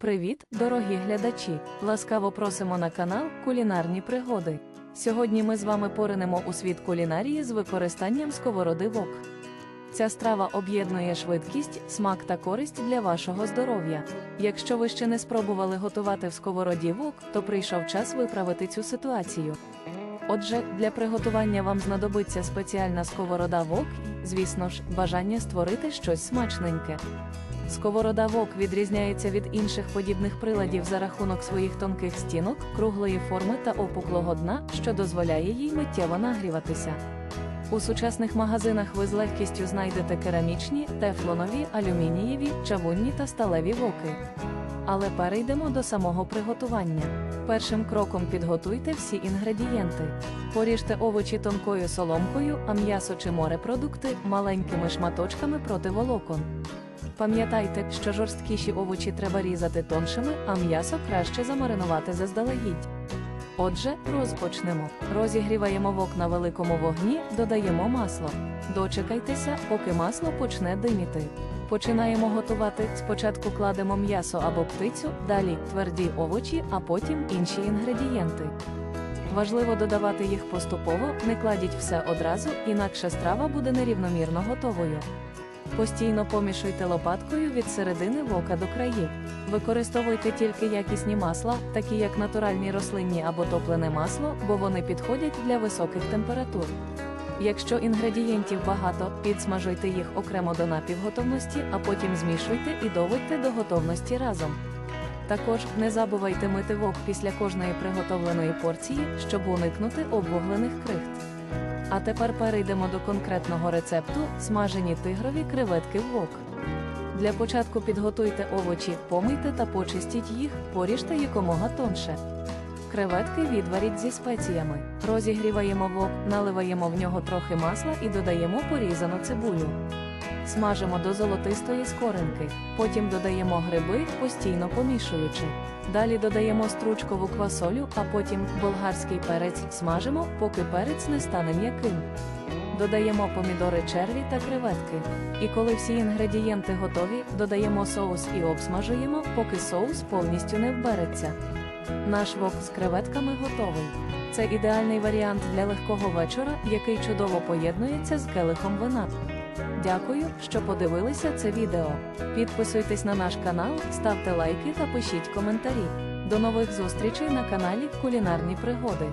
Привіт, дорогі глядачі! Ласкаво просимо на канал Кулінарні пригоди. Сьогодні ми з вами поринемо у світ кулінарії з використанням сковороди вок. Ця страва об'єднує швидкість, смак та користь для вашого здоров'я. Якщо ви ще не спробували готувати в сковороді вок, то прийшов час виправити цю ситуацію. Отже, для приготування вам знадобиться спеціальна сковорода вок, звісно ж, бажання створити щось смачненьке. Сковорода вок відрізняється від інших подібних приладів за рахунок своїх тонких стінок, круглої форми та опуклого дна, що дозволяє їй миттєво нагріватися. У сучасних магазинах ви з легкістю знайдете керамічні, тефлонові, алюмінієві, чавунні та сталеві воки. Але перейдемо до самого приготування. Першим кроком підготуйте всі інгредієнти. Поріжте овочі тонкою соломкою, а м'ясо чи морепродукти маленькими шматочками проти волокон. Пам'ятайте, що жорсткіші овочі треба різати тоншими, а м'ясо краще замаринувати заздалегідь. Отже, розпочнемо. Розігріваємо вок на великому вогні, додаємо масло. Дочекайтеся, поки масло почне диміти. Починаємо готувати. Спочатку кладемо м'ясо або птицю, далі тверді овочі, а потім інші інгредієнти. Важливо додавати їх поступово, не кладіть все одразу, інакше страва буде нерівномірно готовою. Постійно помішуйте лопаткою від середини вока до країв. Використовуйте тільки якісні масла, такі як натуральні рослинні або топлене масло, бо вони підходять для високих температур. Якщо інгредієнтів багато, підсмажуйте їх окремо до напівготовності, а потім змішуйте і доводьте до готовності разом. Також не забувайте мити вок після кожної приготовленої порції, щоб уникнути обвуглених крихт. А тепер перейдемо до конкретного рецепту смажені тигрові креветки в вок. Для початку підготуйте овочі, помийте та почистіть їх, поріжте якомога тонше. Креветки відваріть зі спеціями. Розігріваємо вок, наливаємо в нього трохи масла і додаємо порізану цибулю. Смажимо до золотистої скоринки. Потім додаємо гриби, постійно помішуючи. Далі додаємо стручкову квасолю, а потім болгарський перець смажимо, поки перець не стане м'яким. Додаємо помідори черві та креветки. І коли всі інгредієнти готові, додаємо соус і обсмажуємо, поки соус повністю не вбереться. Наш вок з креветками готовий. Це ідеальний варіант для легкого вечора, який чудово поєднується з келихом вина. Дякую, що подивилися це відео. Підписуйтесь на наш канал, ставте лайки та пишіть коментарі. До нових зустрічей на каналі Кулінарні пригоди.